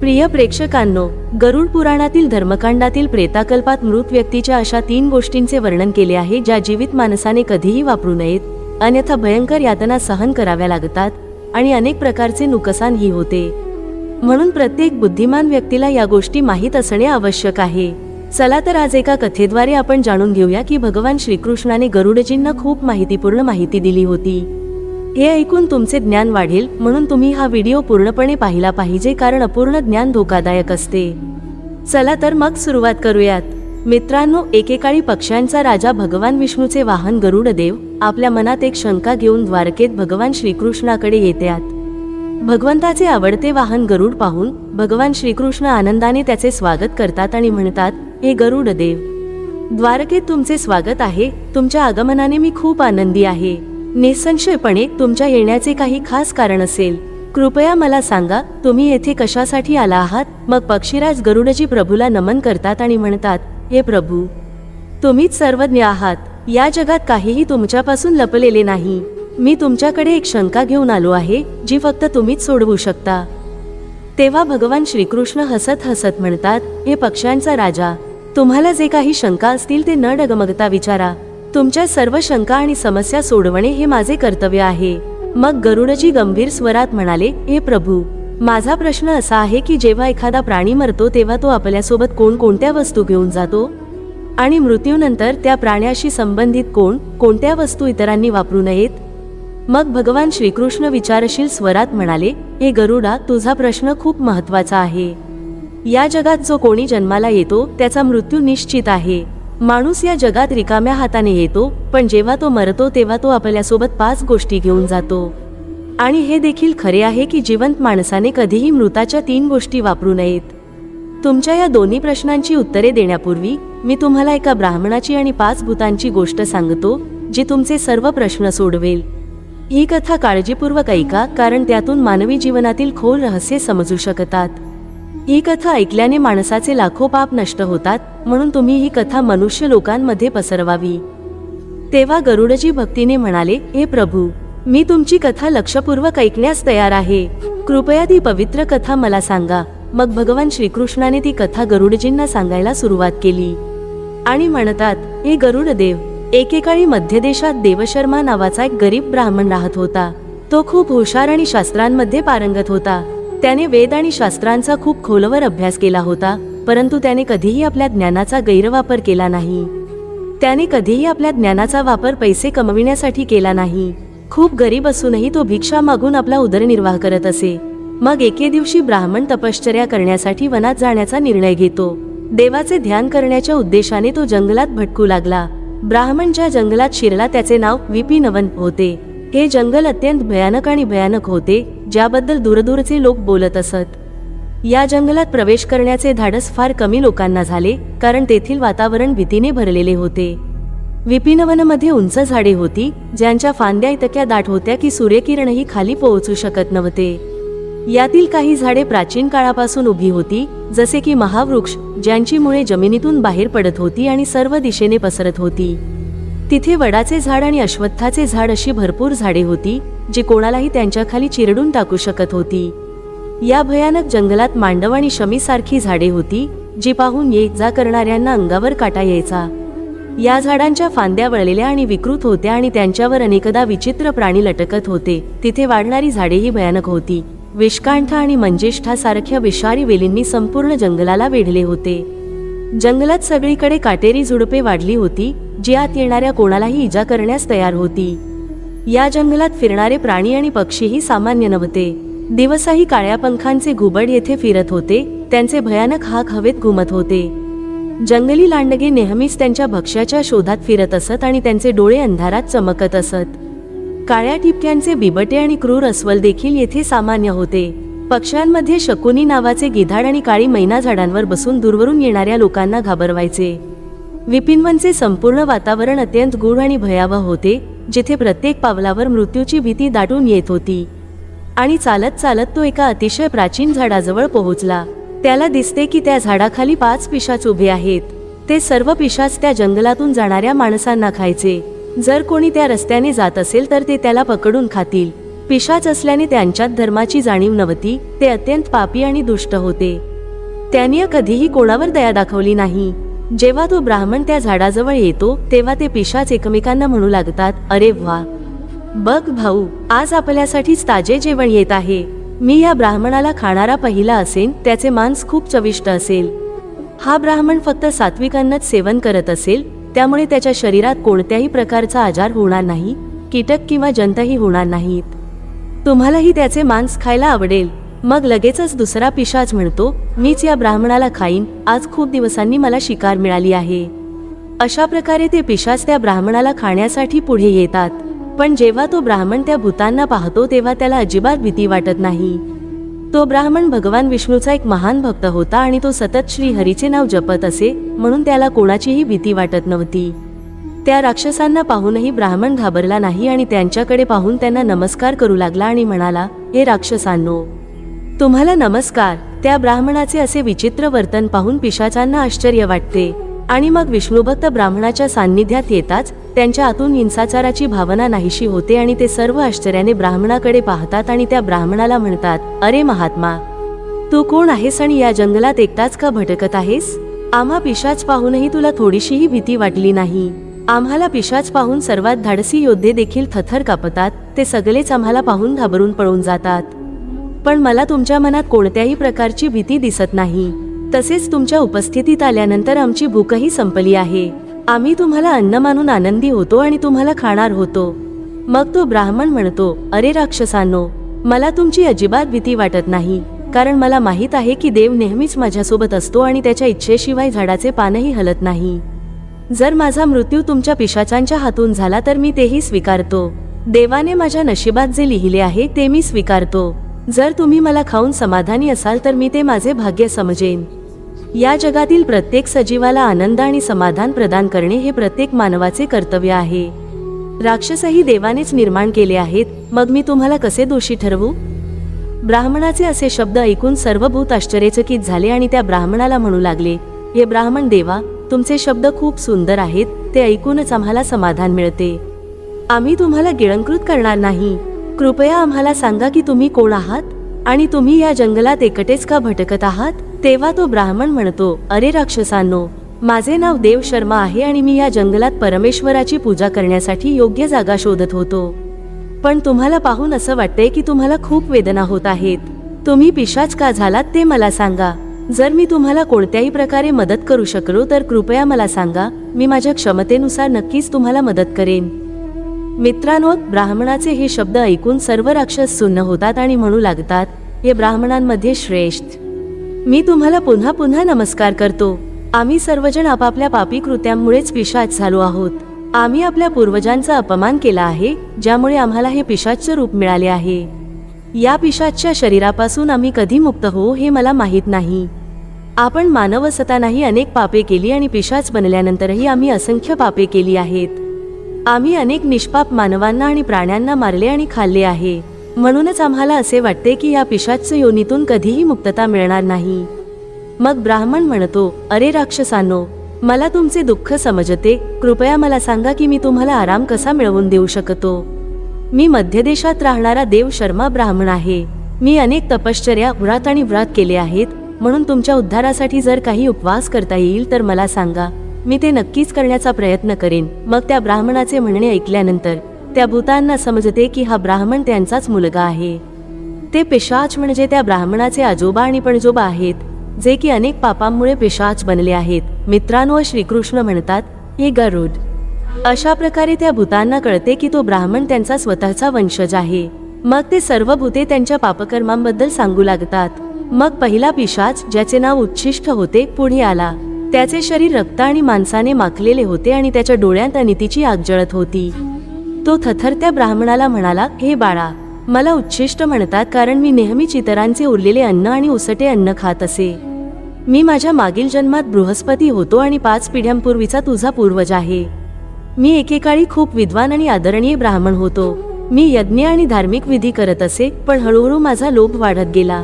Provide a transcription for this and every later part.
प्रिय प्रेक्षकांनो गरुड पुराणातील धर्मकांडातील प्रेताकल्पात मृत व्यक्तीच्या अशा तीन गोष्टींचे वर्णन केले आहे ज्या जीवित माणसाने कधीही वापरू नयेत. अन्यथा भयंकर यातना सहन कराव्या लागतात आणि अनेक प्रकारचे नुकसानही होते. म्हणून प्रत्येक बुद्धिमान व्यक्तीला या गोष्टी माहीत असणे आवश्यक आहे. चला तर आज एका कथेद्वारे आपण जाणून घेऊया की भगवान श्रीकृष्णाने गरुडजींना खूप माहितीपूर्ण माहिती दिली होती. हे ऐकून तुमचे ज्ञान वाढेल म्हणून तुम्ही हा व्हिडिओ पूर्णपणे पाहिला पाहिजे कारण अपूर्ण ज्ञान धोकादायक असते. चला तर मग सुरुवात करूयात. मित्रांनो एकेकाळी पक्ष्यांचा राजा भगवान विष्णूचे वाहन गरुडदेव आपल्या मनात एक शंका घेऊन द्वारकेत भगवान श्रीकृष्णाकडे येतात. भगवंताचे आवडते वाहन गरुड पाहून भगवान श्रीकृष्ण आनंदाने त्याचे स्वागत करतात आणि म्हणतात हे गरुड देव द्वारकेत तुमचे स्वागत आहे. तुमच्या आगमनाने मी खूप आनंदी आहे. निसंशयपणे तुमच्या येण्याचे काही खास कारण असेल. कृपया मला सांगा तुम्ही येथे कशासाठी आला आहात? मग पक्षीराज गरुडजी प्रभूला नमन करतात आणि म्हणतात हे प्रभू तुम्हीच सर्वज्ञ आहात. या जगात काहीही तुमच्यापासून लपलेले नाही. मी तुमच्याकडे एक शंका घेऊन आलो आहे जी फक्त तुम्हीच सोडवू शकता. तेव्हा भगवान श्रीकृष्ण हसत हसत म्हणतात हे पक्ष्यांचा राजा तुम्हाला जे काही शंका असतील ते न डगमगता विचारा. तुमच्या सर्व शंका आणि समस्या सोडवणे हे माझे कर्तव्य आहे. मग गरुडजी गंभीर स्वरात म्हणाले हे प्रभू माझा प्रश्न असा आहे की जेव्हा एखादा प्राणी मरतो तेव्हा तो आपल्यासोबत कोणकोणत्या वस्तू घेऊन जातो? आणि मृत्यूनंतर त्या प्राण्याशी संबंधित कोण कोणत्या वस्तू इतरांनी वापरू नयेत? मग भगवान श्रीकृष्ण विचारशील स्वरात म्हणाले हे गरुडा तुझा प्रश्न खूप महत्त्वाचा आहे. या जगात जो कोणी जन्माला येतो त्याचा मृत्यू निश्चित आहे. माणूस या जगात रिकाम्या हाताने येतो पण जेव्हा तो मरतो तेव्हा तो आपल्यासोबत पाच गोष्टी घेऊन जातो. आणि हे देखील खरे आहे की जिवंत माणसाने कधीही मृताच्या तीन गोष्टी वापरू नयेत. तुमच्या या दोन्ही प्रश्नांची उत्तरे देण्यापूर्वी मी तुम्हाला एका ब्राह्मणाची आणि पाच भूतांची गोष्ट सांगतो जी तुमचे सर्व प्रश्न सोडवेल. ही कथा काळजीपूर्वक ऐका कारण त्यातून मानवी जीवनातील खोल रहस्य समजू शकतात. ही कथा ऐकल्याने माणसाचे लाखो पाप नष्ट होतात म्हणून तुम्ही ही कथा मनुष्य लोकांमध्ये पसरवावी. तेव्हा गरुडजी भक्तीने म्हणाले हे प्रभू मी तुमची कथा लक्षपूर्वक ऐकण्यास तयार आहे. कृपया ती पवित्र कथा मला सांगा. मग भगवान श्रीकृष्णाने ती कथा गरुडजींना सांगायला सुरुवात केली. आणि म्हणतात हे गरुडदेव एकेकाळी मध्य देशात देवशर्मा नावाचा एक गरीब ब्राह्मण राहत होता. तो खूप हुशार आणि शास्त्रांमध्ये पारंगत होता. त्याने वेद आणि शास्त्रांचा खूप खोलवर अभ्यास केला होता. परंतु त्याने कधीही आपल्या ज्ञानाचा गैरवापर केला नाही. त्याने कधीही आपल्या ज्ञानाचा वापर पैसे कमविण्यासाठी केला नाही. खूप गरीब असूनही तो भिक्षा मागून आपला उदरनिर्वाह करत असे. मग एके दिवशी ब्राह्मण तपश्चर्या करण्यासाठी वनात जाण्याचा निर्णय घेतो. देवाचे ध्यान करण्याच्या उद्देशाने तो जंगलात भटकू लागला. ब्राह्मण ज्या जंगलात शिरला त्याचे नाव विपिनवन होते. हे जंगल अत्यंत भयानक आणि भयानक होते ज्याबद्दल दूरदूरचे लोक बोलत असत. या जंगलात प्रवेश करण्याचे धाडस फार कमी लोकांना झाले कारण तेथील वातावरण भीतीने भरलेले होते. विपिनवनमध्ये उंच झाडे होती ज्यांच्या फांद्या इतक्या दाट होत्या की सूर्यकिरणही खाली पोहोचू शकत नव्हते. यातील काही झाडे प्राचीन काळापासून उभी होती जसे की महावृक्ष ज्यांची मुळे जमिनीतून बाहेर पडत होती आणि सर्व दिशेने पसरत होती. तिथे वडाचे झाड आणि अश्वत्थाचे झाड अशी भरपूर झाडे होती जी कोणालाही त्यांच्या खाली चिरडून टाकू शकत होती. या भयानक जंगलात मांडव आणि शमीसारखी झाडे होती जी पाहून ये जा करणाऱ्यांना अंगावर काटा यायचा. या झाडांच्या फांद्या वळलेल्या आणि विकृत होत्या आणि त्यांच्यावर अनेकदा विचित्र प्राणी लटकत होते. तिथे वाढणारी झाडेही भयानक होती. विषकांठा आणि मंजेष्ठा सारख्या विषारी वेलींनी संपूर्ण जंगलाला वेढले होते. जंगलात सगळीकडे काटेरी झुडपे वाढली होती जी आत येणाऱ्या कोणालाही इजा करण्यास तयार होती. या जंगलात फिरणारे प्राणी आणि पक्षीही सामान्य नव्हते. दिवसाही काळ्या पंखांचे घुबड येथे फिरत होते. त्यांचे भयानक हाक हवेत घुमत होते. जंगली लांडगे नेहमीच त्यांच्या भक्ष्याच्या शोधात फिरत असत आणि त्यांचे डोळे अंधारात चमकत असत. काळ्या टिपक्यांचे बिबटे आणि क्रूर अस्वल देखील येथे सामान्य होते. पक्ष्यांमध्ये शकुनी नावाचे गिधाड आणि काळी मैना झाडांवर बसून दूरवरून येणाऱ्या लोकांना घाबरवायचे. विपिनवनचे संपूर्ण वातावरण अत्यंत गूढ आणि भयावह होते जिथे प्रत्येक पावलावर मृत्यूची भीती दाटून येत होती. आणि चालत चालत तो एका अतिशय प्राचीन झाडाजवळ पोहोचला. त्याला दिसते की त्या झाडाखाली पाच पिशाच उभे आहेत. ते सर्व पिशाच त्या जंगलातून जाणाऱ्या माणसांना खायचे. जर कोणी त्या रस्त्याने जात असेल तर ते त्याला पकडून खातील. पिशाच असल्याने त्यांच्यात धर्माची जाणीव नव्हती ते अत्यंत पापी आणि दुष्ट होते. त्यांनी कधीही कोणावर दया दाखवली नाही. जेव्हा तो ब्राह्मण त्या झाडाजवळ येतो तेव्हा ते पिशाच एकमेकांना म्हणू लागतात अरे व्हा बघ भाऊ आज आपल्यासाठीच ताजे जेवण येत आहे. मी या ब्राह्मणाला खाणारा पहिला असेन त्याचे मांस खूप चविष्ट असेल. हा ब्राह्मण फक्त सात्विक अन्नच सेवन करत असेल त्यामुळे त्याच्या शरीरात कोणत्याही प्रकारचा आजार होणार नाही कीटक किंवा जंतही होणार नाहीत. तुम्हालाही त्याचे मांस खायला आवडेल. मग लगेचच दुसरा पिशाच म्हणतो मीच या ब्राह्मणाला खाईन आज खूप दिवसांनी मला शिकार मिळाली आहे. अशा प्रकारे ते पिशाच त्या ब्राह्मणाला खाण्यासाठी पुढे येतात. पण जेव्हा तो ब्राह्मण त्या भूतांना पाहतो तेव्हा त्याला अजिबात भीती वाटत नाही. तो ब्राह्मण भगवान विष्णूचा एक महान भक्त होता आणि तो सतत श्री हरीचे नाव जपत असे म्हणून त्याला कोणाचीही भीती वाटत नव्हती. त्या राक्षसांना पाहूनही ब्राह्मण घाबरला नाही आणि त्यांच्याकडे पाहून त्यांना नमस्कार करू लागला आणि म्हणाला हे राक्षसांनो तुम्हाला नमस्कार. त्या ब्राह्मणाचे असे विचित्र वर्तन पाहून पिशाचांना आश्चर्य वाटते. आणि मग विष्णुभक्त ब्राह्मणाच्या सान्निध्यात येताच त्यांच्या आतून हिंसाचाराची भावना नाहीशी होते आणि ते सर्व आश्चर्याने ब्राह्मणाकडे पाहतात आणि त्या ब्राह्मणाला म्हणतात अरे महात्मा तू कोण आहेस आणि या जंगलात एकटाच का भटकत आहेस? आम्हा पिशाच पाहूनही तुला थोडीशीही भीती वाटली नाही. आम्हाला पिशाच पाहून सर्वात धाडसी योद्धे देखील थथर कापतात ते सगळेच आम्हाला पाहून घाबरून पळून जातात. पण मला तुमच्या मनात कोणत्याही प्रकारची भीती दिसत नाही. तसेच तुमच्या उपस्थितीत आल्यानंतर आमची भूकही संपली आहे. आम्ही तुम्हाला अन्न मानून आनंदी होतो आणि तुम्हाला खाणार होतो. मग तो ब्राह्मण म्हणतो अरे राक्षसांनो मला तुमची अजिबात भीती वाटत नाही कारण मला माहीत आहे की देव नेहमीच माझ्यासोबत असतो आणि त्याच्या इच्छेशिवाय झाडाचे पानही हलत नाही. जर माझा मृत्यू तुमच्या पिशाचांच्या हातून झाला तर मी तेही स्वीकारतो. देवाने माझ्या नशिबात जे लिहिले आहे ते मी स्वीकारतो. जर तुम्ही मला खाऊन समाधानी असाल तर मी ते माझे भाग्य समजेन. या जगातील प्रत्येक सजीवाला आनंद आणि समाधान प्रदान करणे हे प्रत्येक मानवाचे कर्तव्य आहे. राक्षसही देवानेच निर्माण केले आहेत. मग मी तुम्हाला कसे दोषी ठरवू? ब्राह्मणाचे असे शब्द ऐकून सर्व भूत आश्चर्यचकित झाले आणि त्या ब्राह्मणाला म्हणू लागले हे ब्राह्मण देवा तुमचे शब्द खूप सुंदर आहेत. ते ऐकूनच आम्हाला समाधान मिळते. आम्ही तुम्हाला गिळंकृत करणार नाही. कृपया आम्हाला सांगा की तुम्ही कोण आहात? आणि तुम्ही या जंगलात एकटेच का भटकत आहात? तेव्हा तो ब्राह्मण म्हणतो अरे राक्षसांनो माझे नाव देव शर्मा आहे आणि मी या जंगलात परमेश्वराची पूजा करण्यासाठी योग्य जागा शोधत होतो. पण तुम्हाला पाहून असं वाटतंय की तुम्हाला खूप वेदना होत आहेत. तुम्ही पिशाच का झालात ते मला सांगा. जर मी तुम्हाला कोणत्याही प्रकारे मदत करू शकलो तर कृपया मला सांगा. मी माझ्या क्षमतेनुसार नक्कीच तुम्हाला मदत करेन. मित्रांनो ब्राह्मणाचे हे शब्द ऐकून सर्व राक्षस सुन्न होतात आणि म्हणू लागतात हे ब्राह्मणांमध्ये श्रेष्ठ. मी तुम्हाला पुन्हा पुन्हा नमस्कार करतो. आम्ही सर्वजण आपापल्या पापी कृत्यांमुळेच पिशाच झालो आहोत. आम्ही आपल्या पूर्वजांचा अपमान केला आहे ज्यामुळे आम्हाला हे पिशाचं रूप मिळाले आहे. या पिशाचच्या शरीरापासून आम्ही कधी मुक्त हो हे मला माहीत नाही. आपण मानव असतानाही अनेक पापे केली आणि पिशाच बनल्यानंतरही आम्ही असंख्य पापे केली आहेत. आम्ही अनेक निष्पाप मानवांना आणि प्राण्यांना मारले आणि खाल्ले आहे. म्हणूनच आम्हाला असे वाटते की या पिशाच योनीतून कधीही मुक्तता मिळणार नाही. मग ब्राह्मण म्हणतो अरे राक्षसानो मला तुमचे दुःख समजते. कृपया मला सांगा की मी तुम्हाला आराम कसा मिळवून देऊ शकतो? मी मध्य देशात राहणारा देव शर्मा ब्राह्मण आहे. मी अनेक तपश्चर्या व्रत आणि व्रत केले आहेत. म्हणून तुमच्या उद्धारासाठी जर काही उपवास करता येईल तर मला सांगा. मी ते नक्कीच करण्याचा प्रयत्न करेन. मग त्या ब्राह्मणाचे म्हणणे ऐकल्यानंतर त्या भूतांना समजते की हा ब्राह्मण त्यांचाच मुलगा आहे. ते पिशाच म्हणजे त्या ब्राह्मणाचे आजोबा आणि पणजोबा आहेत जे की अनेक पापांमुळे पिशाच बनले आहेत. मित्रांनो श्रीकृष्ण म्हणतात हे गरुड. अशा प्रकारे त्या भूतांना कळते की तो ब्राह्मण त्यांचा स्वतःचा वंशज आहे. मग ते सर्व भूते त्यांच्या पापकर्मांबद्दल सांगू लागतात. मग पहिला पिशाच ज्याचे नाव उच्छिष्ट होते पुढे आला. त्याचे शरीर रक्त आणि माणसाने माखलेले होते आणि त्याच्या डोळ्यात अनितीची आग जळत होती. तो थथरत्या ब्राह्मणाला म्हणाला हे बाळा मला उच्छिष्ट म्हणतात कारण मी नेहमीच इतरांचे उरलेले अन्न आणि उसटे अन्न खात असे. मी माझ्या मागील जन्मात बृहस्पती होतो आणि पाच पिढ्यांपूर्वीचा तुझा पूर्वज आहे. मी एकेकाळी खूप विद्वान आणि आदरणीय ब्राह्मण होतो. मी यज्ञ आणि धार्मिक विधी करत असे पण हळूहळू माझा लोभ वाढत गेला.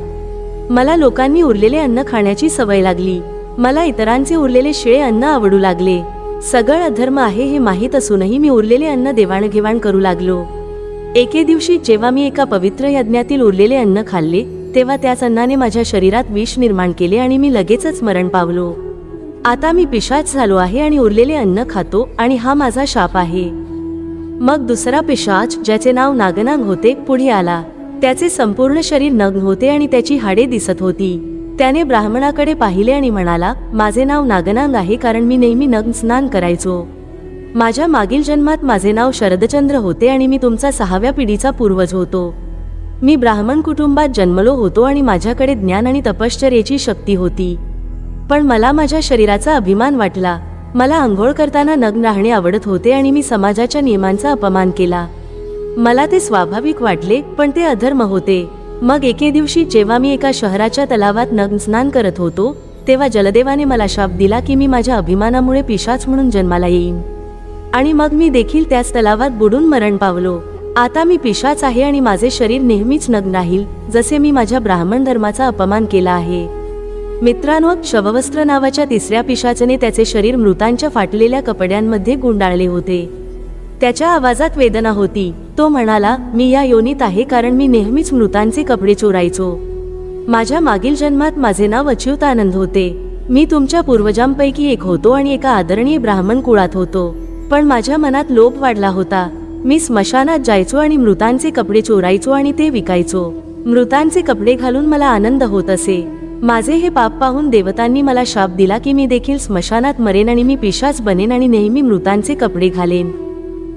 मला लोकांनी उरलेले अन्न खाण्याची सवय लागली. मला इतरांचे उरलेले शिळे अन्न आवडू लागले. सगळ अधर्म आहे हे माहीत असूनही मी उरलेले अन्न देवाणघेवाण करू लागलो. एके दिवशी जेव्हा मी एका पवित्र यज्ञातील उरलेले अन्न खाल्ले तेव्हा त्याच अन्नाने माझ्या शरीरात विष निर्माण केले आणि मी लगेचच मरण पावलो. आता मी पिशाच झालो आहे आणि उरलेले अन्न खातो आणि हा माझा शाप आहे. मग दुसरा पिशाच ज्याचे नाव नागनाग होते पुढे आला. त्याचे संपूर्ण शरीर नग्न होते आणि त्याची हाडे दिसत होती. त्याने ब्राह्मणाकडे पाहिले आणि म्हणाला माझे नाव नागनांग आहे कारण मी नेहमी नग स्नान करायचो. माझ्या मागील जन्मात माझे नाव शरदचंद्र होते आणि मी तुमचा सहाव्या पिढीचा पूर्वज होतो. मी ब्राह्मण कुटुंबात जन्मलो होतो आणि माझ्याकडे ज्ञान आणि तपश्चर्याची शक्ती होती. पण मला माझ्या शरीराचा अभिमान वाटला. मला आंघोळ करताना नग्न राहणे आवडत होते आणि मी समाजाच्या नियमांचा अपमान केला. मला ते स्वाभाविक वाटले पण ते अधर्म होते. मग एके दिवशी जेव्हा मी एका शहराच्या तलावात नग्न स्नान करत होतो तेव्हा जलदेवाने मला शाप दिला की मी माझ्या अभिमानामुळे पिशाच म्हणून जन्माला येईन. आणि मग मी देखील त्याच तलावात बुडून मरण पावलो. आता मी पिशाच आहे आणि माझे शरीर नेहमीच नग्न राहील जसे मी माझ्या ब्राह्मण धर्माचा अपमान केला आहे. मित्रांनो शववस्त्र नावाच्या तिसऱ्या पिशाचने त्याचे शरीर मृतांच्या फाटलेल्या कपड्यांमध्ये गुंडाळले होते. त्याच्या आवाजात वेदना होती. तो म्हणाला मी या योनीत आहे कारण मी नेहमीच मृतांचे कपडे चोरायचो. माझ्या मागील जन्मात माझे नाव अच्युतानंद होते. मी तुमच्या पूर्वजांपैकी एक होतो आणि एका आदरणीय ब्राह्मण कुळात होतो. पण माझ्या मनात लोप वाढला होता. मी स्मशानात जायचो आणि मृतांचे कपडे चोरायचो आणि ते विकायचो. मृतांचे कपडे घालून मला आनंद होत असे. माझे हे पाप पाहून देवतांनी मला शाप दिला की मी देखील स्मशानात मरेन आणि मी पिशाच बनेन आणि नेहमी मृतांचे कपडे घालेन.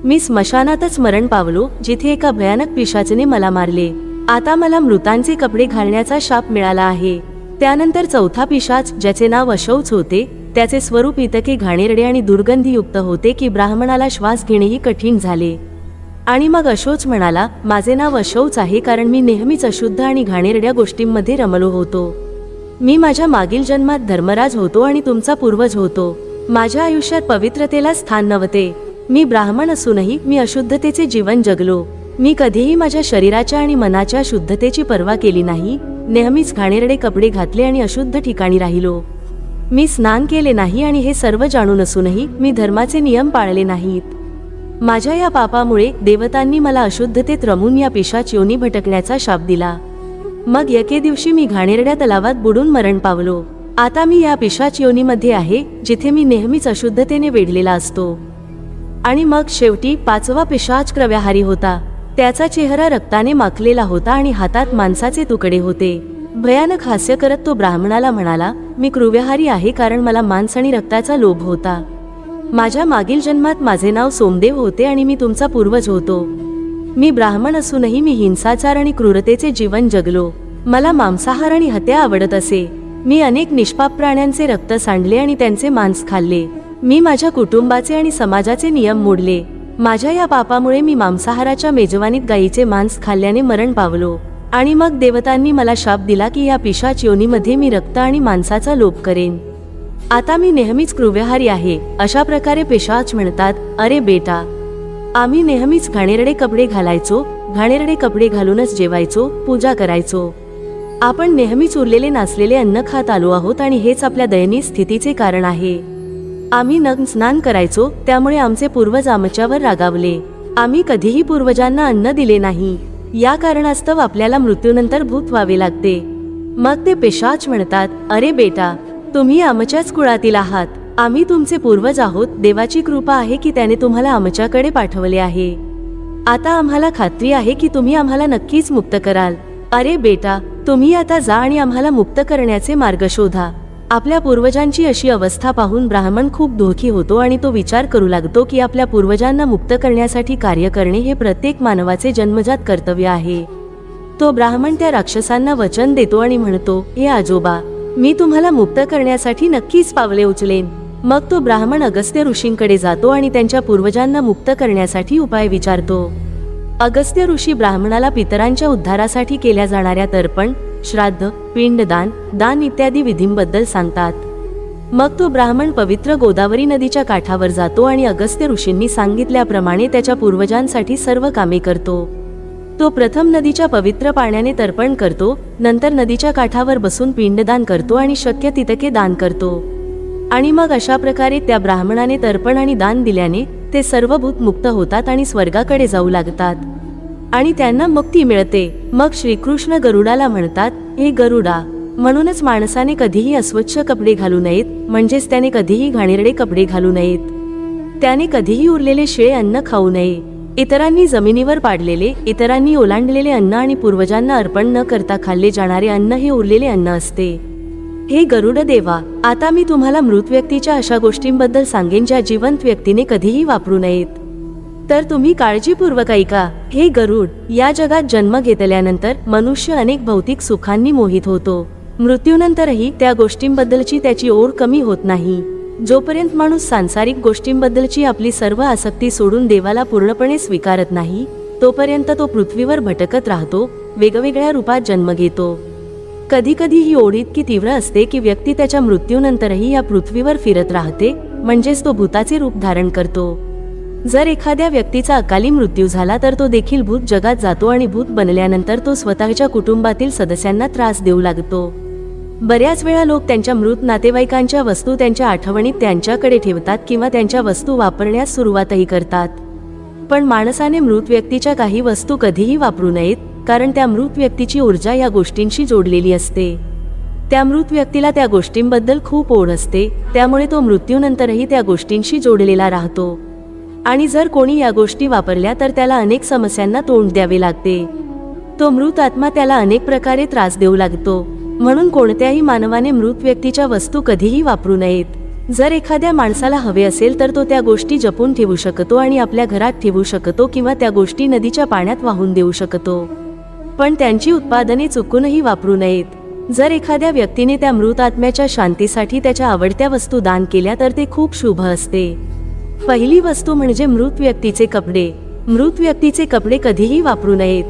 मी स्मशानातच मरण पावलो जिथे एका भयानक पिशाचने मला मारले. आता मला मृतांचे कपडे घालण्याचा शाप मिळाला आहे. त्यानंतर चौथा पिशाच ज्याचे नाव अशौच होते त्याचे स्वरूप इतके घाणेरडे आणि दुर्गंधीयुक्त होते की ब्राह्मणाला श्वास घेणेही कठीण झाले. आणि मग अशोच म्हणाला माझे नाव अशौच आहे कारण मी नेहमीच अशुद्ध आणि घाणेरड्या गोष्टींमध्ये रमलो होतो. मी माझ्या मागील जन्मात धर्मराज होतो आणि तुमचा पूर्वज होतो. माझ्या आयुष्यात पवित्रतेला स्थान नव्हते. मी ब्राह्मण असूनही मी अशुद्धतेचे जीवन जगलो. मी कधीही माझ्या शरीराच्या आणि मनाच्या शुद्धतेची पर्वा केली नाही. नेहमीच घाणेरडे कपडे घातले आणि अशुद्ध ठिकाणी राहिलो. मी स्नान केले नाही आणि हे सर्व जाणून असूनही मी धर्माचे नियम पाळले नाहीत. माझ्या या पापामुळे देवतांनी मला अशुद्धतेत रमून या पिशाच योनी भटकण्याचा शाप दिला. मग एके दिवशी मी घाणेरड्या तलावात बुडून मरण पावलो. आता मी या पिशाच योनीमध्ये आहे जिथे मी नेहमीच अशुद्धतेने वेढलेला असतो. आणि मग शेवटी पाचवा पिशाच क्रव्याहारी होता. त्याचा चेहरा रक्ताने माखलेला होता आणि हातात माणसाचे तुकडे होते. भयानक हास्य करत तो ब्राह्मणाला म्हणाला मी क्रुव्याहारी आहे कारण मला मांस आणि रक्ताचा लोभ होता. माझ्या मागील जन्मात माझे नाव सोमदेव होते आणि मी तुमचा पूर्वज होतो. मी ब्राह्मण असूनही मी हिंसाचार आणि क्रूरतेचे जीवन जगलो. मला मांसाहार आणि हत्या आवडत असे. मी अनेक निष्पाप प्राण्यांचे रक्त सांडले आणि त्यांचे मांस खाल्ले. मी माझ्या कुटुंबाचे आणि समाजाचे नियम मोडले. माझ्या या पापामुळे मी मांसाहाराच्या मेजवानीत गायीचे मांस खाल्ल्याने मरण पावलो. आणि मग देवतांनी मला शाप दिला की या पिशाच योनीमध्ये मी रक्त आणि मांसाचा लोप करेन. आता मी नेहमीच कृव्यहारी आहे. अशा प्रकारे पिशाच म्हणतात अरे बेटा आम्ही नेहमीच घाणेरडे कपडे घालायचो घाणेरडे कपडे घालूनच जेवायचो पूजा करायचो. आपण नेहमीच उरलेले नाचलेले अन्न खात आलो आहोत आणि हेच आपल्या दयनीय स्थितीचे कारण आहे. आम्ही नग्न स्नान करायचो त्यामुळे आमचे पूर्वज आमच्यावर रागावले. आम्ही कधीही पूर्वजांना अन्न दिले नाही. या कारणास्तव आपल्याला मृत्यूनंतर भूत व्हावे लागते. मग ते पेशाच म्हणतात अरे बेटा तुम्ही आमच्याच कुळातील आहात. आम्ही तुमचे पूर्वज आहोत. देवाची कृपा आहे की त्याने तुम्हाला आमच्याकडे पाठवले आहे. आता आम्हाला खात्री आहे की तुम्ही आम्हाला नक्कीच मुक्त कराल. अरे बेटा तुम्ही आता जा आणि आम्हाला मुक्त करण्याचे मार्ग शोधा. आपल्या पूर्वजांची अशी अवस्था पाहून ब्राह्मण खूप दुःखी होतो आणि तो विचार करू लागतो की आपल्या पूर्वजांना मुक्त करण्यासाठी कार्य करणे हे प्रत्येक मानवाचे जन्मजात कर्तव्य आहे. तो ब्राह्मण त्या राक्षसांना वचन देतो आणि म्हणतो हे आजोबा मी तुम्हाला मुक्त करण्यासाठी नक्कीच पावले उचलेन. मग तो ब्राह्मण अगस्त्य ऋषींकडे जातो आणि त्यांच्या पूर्वजांना मुक्त करण्यासाठी उपाय विचारतो. अगस्त्य ऋषी ब्राह्मणाला पितरांच्या उद्धारासाठी केल्या जाणाऱ्या तर्पण श्राद्ध पिंडदान दान इत्यादी विधींबद्दल सांगतात. मग तो ब्राह्मण पवित्र गोदावरी नदीच्या काठावर जातो आणि अगस्त्य ऋषींनी सांगितल्याप्रमाणे त्याच्या पूर्वजांसाठी सर्व कामे करतो. तो प्रथम नदीच्या पवित्र पाण्याने तर्पण करतो नंतर नदीच्या काठावर बसून पिंडदान करतो आणि शक्य तितके दान करतो. आणि मग अशा प्रकारे त्या ब्राह्मणाने तर्पण आणि दान दिल्याने ते सर्व भूत मुक्त होतात आणि स्वर्गाकडे जाऊ लागतात. आणि त्यांना मुक्ती मिळते. मग श्रीकृष्ण गरुडाला म्हणतात हे गरुडा म्हणूनच माणसाने कधीही अस्वच्छ कपडे घालू नयेत म्हणजेच त्याने कधीही घाणेरडे कपडे घालू नयेत. त्याने कधीही उरलेले शिळे अन्न खाऊ नये. इतरांनी जमिनीवर पाडलेले इतरांनी ओलांडलेले अन्न आणि पूर्वजांना अर्पण न करता खाल्ले जाणारे अन्न हे उरलेले अन्न असते. हे गरुड देवा आता मी तुम्हाला मृत व्यक्तीच्या अशा गोष्टींबद्दल सांगेन ज्या जिवंत व्यक्तीने कधीही वापरू नयेत. तर तुम्ही काळजीपूर्वक ऐका. हे गरुड या जगात जन्म घेतल्यानंतर मनुष्य अनेक भौतिक सुखांनी मोहित होतो. मृत्यूनंतरही त्या गोष्टींबद्दलची त्याची ओढ कमी होत नाही. जोपर्यंत माणूस सांसारिक गोष्टींबद्दलची आपली सर्व आसक्ती सोडून देवाला पूर्णपणे स्वीकारत नाही तोपर्यंत तो पृथ्वीवर भटकत राहतो वेगवेगळ्या रूपात जन्म घेतो. कधी कधी ही ओढ इतकी तीव्र असते की व्यक्ती त्याच्या मृत्यूनंतरही या पृथ्वीवर फिरत राहते म्हणजेच तो भूताचे रूप धारण करतो. जर एखाद्या व्यक्तीचा अकाली मृत्यू झाला तर तो देखील भूत जगात जातो आणि भूत बनल्यानंतर तो स्वतःच्या कुटुंबातील सदस्यांना त्रास देऊ लागतो. बऱ्याच वेळा लोक त्यांच्या मृत नातेवाईकांच्या वस्तू त्यांच्या आठवणीत त्यांच्याकडे ठेवतात किंवा त्यांच्या वस्तू वापरण्यास सुरुवातही करतात. पण माणसाने मृत व्यक्तीच्या काही वस्तू कधीही वापरू नयेत कारण त्या मृत व्यक्तीची ऊर्जा या गोष्टींशी जोडलेली असते. त्या मृत व्यक्तीला त्या गोष्टींबद्दल खूप ओढ असते त्यामुळे तो मृत्यूनंतरही त्या गोष्टींशी जोडलेला राहतो. आणि जर कोणी या गोष्टी वापरल्या तर त्याला अनेक समस्यांना तोंड द्यावे लागते. तो मृत आत्मा त्याला अनेक प्रकारे त्रास देऊ लागतो. म्हणून कोणत्याही मानवाने मृत व्यक्तीच्या वस्तू कधीही वापरू नयेत. जर एखाद्या माणसाला हवे असेल तर तो त्या गोष्टी जपून ठेवू शकतो आणि आपल्या घरात ठेवू शकतो किंवा त्या गोष्टी नदीच्या पाण्यात वाहून देऊ शकतो. पण त्यांची उत्पादने चुकूनही वापरू नयेत. जर एखाद्या व्यक्तीने त्या मृत आत्म्याच्या शांतीसाठी त्याच्या आवडत्या वस्तू दान केल्या तर ते खूप शुभ असते. पहिली वस्तू म्हणजे मृत व्यक्तीचे कपडे. मृत व्यक्तीचे कपडे कधीही वापरू नयेत.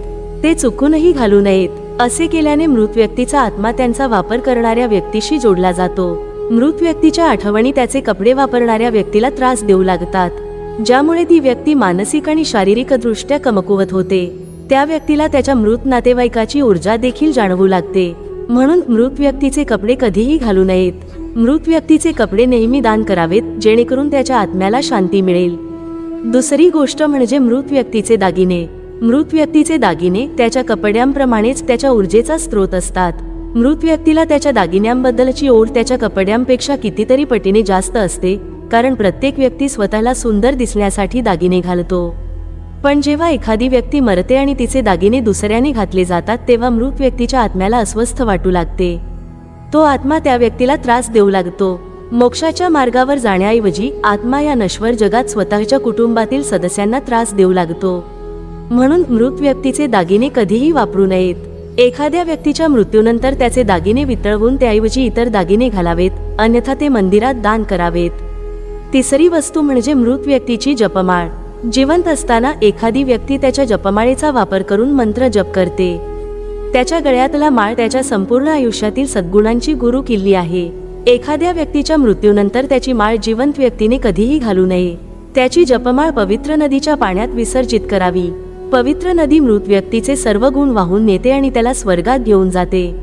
ते चुकूनही घालू नयेत. असे केल्याने मृत व्यक्तीचा आत्मा त्यांचा वापर करणाऱ्या व्यक्तीशी जोडला जातो. मृत व्यक्तीच्या आठवणी त्याचे कपडे वापरणाऱ्या व्यक्तीला त्रास देऊ लागतात. ज्यामुळे ती व्यक्ती मानसिक आणि शारीरिकदृष्ट्या कमकुवत होते. त्या व्यक्तीला त्याच्या मृत नातेवाईकाची ऊर्जा देखील जाणवू लागते. म्हणून मृत व्यक्तीचे कपडे कधीही घालू नयेत. मृत व्यक्तीचे कपडे नेहमी दान करावेत जेणेकरून त्याच्या आत्म्याला शांती मिळेल. दुसरी गोष्ट म्हणजे मृत व्यक्तीचे दागिने. मृत व्यक्तीचे दागिने त्याच्या कपड्यांप्रमाणेच त्याच्या ऊर्जेचा स्रोत असतात. मृत व्यक्तीला त्याच्या दागिन्यांबद्दलची ओढ त्याच्या कपड्यांपेक्षा कितीतरी पटीने जास्त असते कारण प्रत्येक व्यक्ती स्वतःला सुंदर दिसण्यासाठी दागिने घालतो. पण जेव्हा एखादी व्यक्ती मरते आणि तिचे दागिने दुसऱ्याने घातले जातात तेव्हा मृत व्यक्तीच्या आत्म्याला अस्वस्थ वाटू लागते. तो आत्मा त्या व्यक्तीला त्रास देऊ लागतो. मोक्षाच्या मार्गावर जाण्याऐवजी आत्मा या नश्वर जगात स्वतःच्या कुटुंबातील सदस्यांना त्रास देऊ लागतो. म्हणून मृत व्यक्तीचे दागिने कधीही वापरू नयेत. एखाद्या व्यक्तीच्या मृत्यूनंतर त्याचे दागिने वितळवून त्याऐवजी इतर दागिने घालावेत अन्यथा ते मंदिरात दान करावेत. तिसरी वस्तू म्हणजे मृत व्यक्तीची जपमाळ. जिवंत असताना एखादी व्यक्ती त्याच्या जपमाळेचा वापर करून मंत्र जप करते. त्याच्या गळ्यातला माळ त्याच्या संपूर्ण आयुष्यातील सद्गुणांची गुरु किल्ली आहे. एखाद्या व्यक्तीच्या मृत्यूनंतर त्याची माळ जिवंत व्यक्तीने कधीही घालू नये. त्याची जपमाळ पवित्र नदीच्या पाण्यात विसर्जित करावी. पवित्र नदी मृत व्यक्तीचे सर्व गुण वाहून नेते आणि त्याला स्वर्गात घेऊन जाते.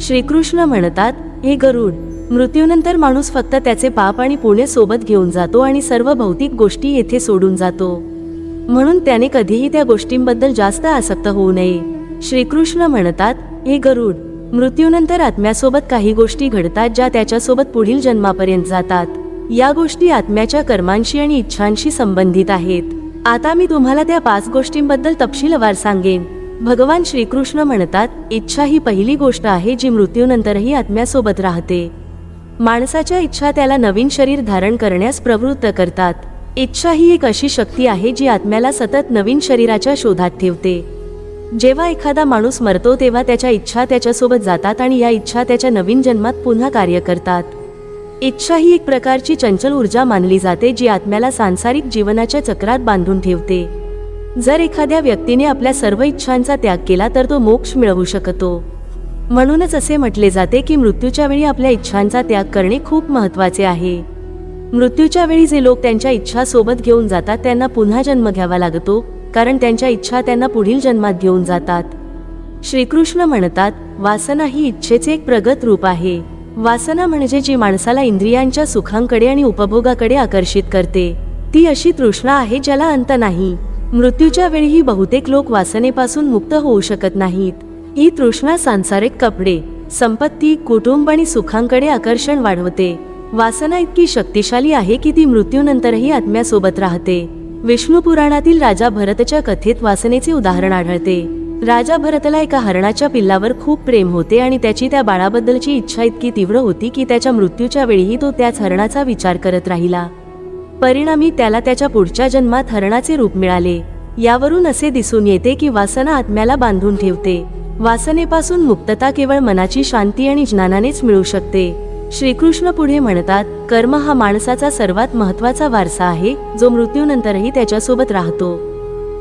श्रीकृष्ण म्हणतात हे गरुड मृत्यूनंतर माणूस फक्त त्याचे पाप आणि पुण्य सोबत घेऊन जातो आणि सर्व भौतिक गोष्टी येथे सोडून जातो. म्हणून त्याने कधीही त्या गोष्टींबद्दल जास्त आसक्त होऊ नये. श्रीकृष्ण म्हणतात हे गरुड मृत्यूनंतर आत्म्यासोबत काही गोष्टी घडतात ज्या त्याच्यासोबत पुढील जन्मापर्यंत जातात. या गोष्टी आत्म्याच्या कर्मांशी आणि इच्छांशी संबंधित आहेत. आता मी तुम्हाला त्या पाच गोष्टींबद्दल तपशीलवार सांगेन. भगवान श्रीकृष्ण म्हणतात इच्छा ही पहिली गोष्ट आहे जी मृत्यूनंतरही आत्म्यासोबत राहते. माणसाच्या इच्छा त्याला नवीन शरीर धारण करण्यास प्रवृत्त करतात. इच्छा ही एक अशी शक्ती आहे जी आत्म्याला सतत नवीन शरीराच्या शोधात ठेवते. जेव्हा एखादा माणूस मरतो तेव्हा त्याच्या इच्छा त्याच्यासोबत जातात आणि या इच्छा त्याच्या नवीन जन्मात पुन्हा कार्य करतात. इच्छा ही एक प्रकारची चंचल ऊर्जा मानली जाते जी आत्म्याला सांसारिक जीवनाच्या चक्रात बांधून ठेवते. जर एखाद्या व्यक्तीने आपल्या सर्व इच्छांचा त्याग केला तर तो मोक्ष मिळवू शकतो. म्हणूनच असे म्हटले जाते की मृत्यूच्या वेळी आपल्या इच्छांचा त्याग करणे खूप महत्त्वाचे आहे. मृत्यूच्या वेळी जे लोक त्यांच्या इच्छा सोबत घेऊन जातात त्यांना पुन्हा जन्म घ्यावा लागतो कारण त्यांच्या इच्छा त्यांना पुढील जन्मात घेऊन जातात. श्रीकृष्ण म्हणतात वासना ही इच्छेचे एक प्रगत रूप आहे. वासना म्हणजे जी माणसाला इंद्रियांच्या सुखांकडे आणि उपभोगाकडे आकर्षित करते. ती अशी तृष्णा आहे ज्याला अंत नाही. मृत्यूच्या वेळीही बहुतेक लोक वासनेपासून मुक्त होऊ शकत नाहीत. ही तृष्णा सांसारिक कपडे संपत्ती कुटुंब आणि सुखांकडे आकर्षण वाढवते. वासना इतकी शक्तिशाली आहे की ती मृत्यूनंतरही आत्म्यासोबत राहते. विष्णू पुराणातील राजा भरतच्या कथेत वासनेचे उदाहरण आढळते. राजा भरतला एका हरणाच्या पिल्लावर खूप प्रेम होते आणि त्याची त्या बाळाबद्दलची इच्छा इतकी तीव्र होती की त्याच्या मृत्यूच्या वेळीही तो त्याच हरणाचा विचार करत राहिला. परिणामी त्याला त्याच्या पुढच्या जन्मात हरणाचे रूप मिळाले. यावरून असे दिसून येते की वासना आत्म्याला बांधून ठेवते. वासनेपासून मुक्तता केवळ मनाची शांती आणि ज्ञानानेच मिळू शकते. श्रीकृष्ण पुढे म्हणतात कर्म हा माणसाचा सर्वात महत्त्वाचा वारसा आहे जो मृत्यूनंतरही त्याच्यासोबत राहतो.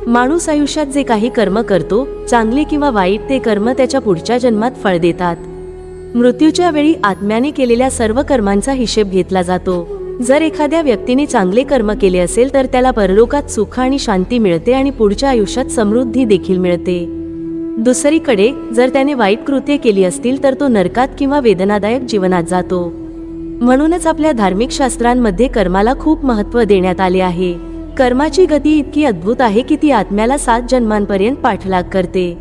माणूस आयुष्यात जे काही कर्म करतो चांगले किंवा वाईट ते कर्म त्याच्या पुढच्या जन्मात फळ देतात. मृत्यूच्या वेळी आत्म्याने केलेल्या सर्व कर्मांचा हिशेब घेतला जातो. जर एखाद्या व्यक्तीने चांगले कर्म केले असेल तर त्याला परलोकात सुख आणि शांती मिळते आणि पुढच्या आयुष्यात समृद्धी देखील मिळते. दुसरीकडे जर त्याने वाईट कृत्ये केली असतील तर तो नरकात किंवा वेदनादायक जीवनात जातो. म्हणूनच आपल्या धार्मिक शास्त्रांमध्ये कर्माला खूप महत्त्व देण्यात आले आहे. कर्माची गती इतकी अद्भुत आहे की ती आत्म्याला सात जन्मांपर्यंत पाठलाग करते.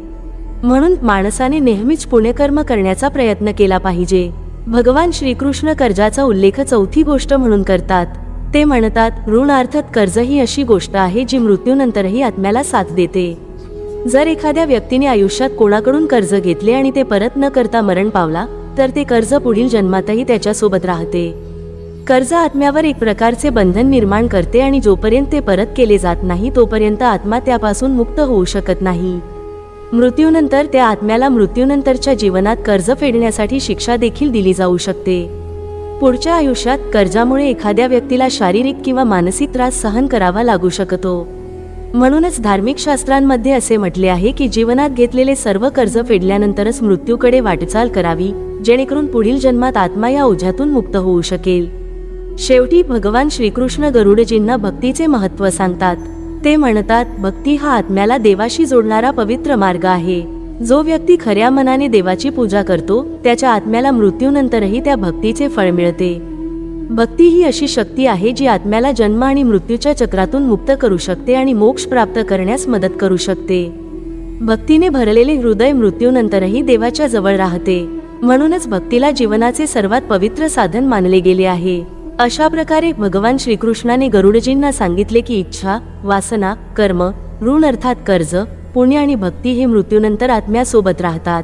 म्हणून माणसाने नेहमीच पुण्यकर्म करण्याचा प्रयत्न केला पाहिजे. भगवान श्रीकृष्ण कर्जाचा उल्लेख चौथी गोष्ट म्हणून करतात. ते म्हणतात ऋणार्थत कर्ज ही अशी गोष्ट आहे जी मृत्यूनंतरही आत्म्याला साथ देते. जर एखाद्या व्यक्तीने आयुष्यात कोणाकडून कर्ज घेतले आणि ते परत न करता मरण पावला तर ते कर्ज पुढील जन्मातही त्याच्यासोबत राहते. कर्ज आत्म्यावर एक प्रकारचे बंधन निर्माण करते आणि जोपर्यंत ते परत केले जात नाही तोपर्यंत आत्मा त्यापासून मुक्त होऊ शकत नाही. मृत्यूनंतर त्या आत्म्याला मृत्यूनंतरच्या जीवनात कर्ज फेडण्यासाठी शिक्षा देखील दिली जाऊ शकते. पुढच्या आयुष्यात कर्जामुळे एखाद्या व्यक्तीला शारीरिक किंवा मानसिक त्रास सहन करावा लागू शकतो. म्हणूनच धार्मिक शास्त्रांमध्ये असे म्हटले आहे की जीवनात घेतलेले सर्व कर्ज फेडल्यानंतरच मृत्यूकडे वाटचाल करावी जेणेकरून पुढील जन्मात आत्मा या ओझ्यातून मुक्त होऊ शकेल. शेवटी भगवान श्रीकृष्ण गरुडजींना भक्तीचे महत्त्व सांगतात. ते म्हणतात भक्ती हा आत्म्याला देवाशी जोडणारा पवित्र मार्ग आहे. जो व्यक्ती खऱ्या मनाने देवाची पूजा करतो त्याच्या आत्म्याला मृत्यूनंतरही त्या भक्तीचे फळ मिळते. भक्ती ही अशी शक्ती आहे जी आत्म्याला जन्म आणि मृत्यूच्या चक्रातून मुक्त करू शकते आणि मोक्ष प्राप्त करण्यास मदत करू शकते. भक्तीने भरलेले हृदय मृत्यूनंतरही देवाच्या जवळ राहते. म्हणूनच भक्तीला जीवनाचे सर्वात पवित्र साधन मानले गेले आहे. अशा प्रकारे भगवान श्रीकृष्णाने गरुडजींना सांगितले की इच्छा वासना कर्म ऋण अर्थात कर्ज पुण्य आणि भक्ती हे मृत्यूनंतर आत्म्यासोबत राहतात.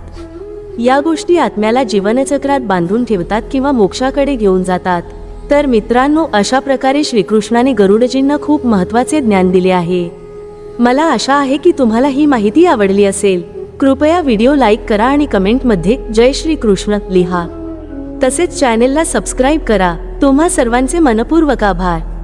या गोष्टी आत्म्याला जीवनचक्रात बांधून ठेवतात किंवा मोक्षाकडे घेऊन जातात. तर मित्रांनो अशा प्रकारे श्रीकृष्णाने गरुडजींना खूप महत्त्वाचे ज्ञान दिले आहे. मला आशा आहे की तुम्हाला ही माहिती आवडली असेल. कृपया व्हिडिओ लाईक करा आणि कमेंटमध्ये जय श्री कृष्ण लिहा. तसेच चॅनेलला सबस्क्राईब करा. तुम्हा सर्वांचे मनपूर्वक आभार.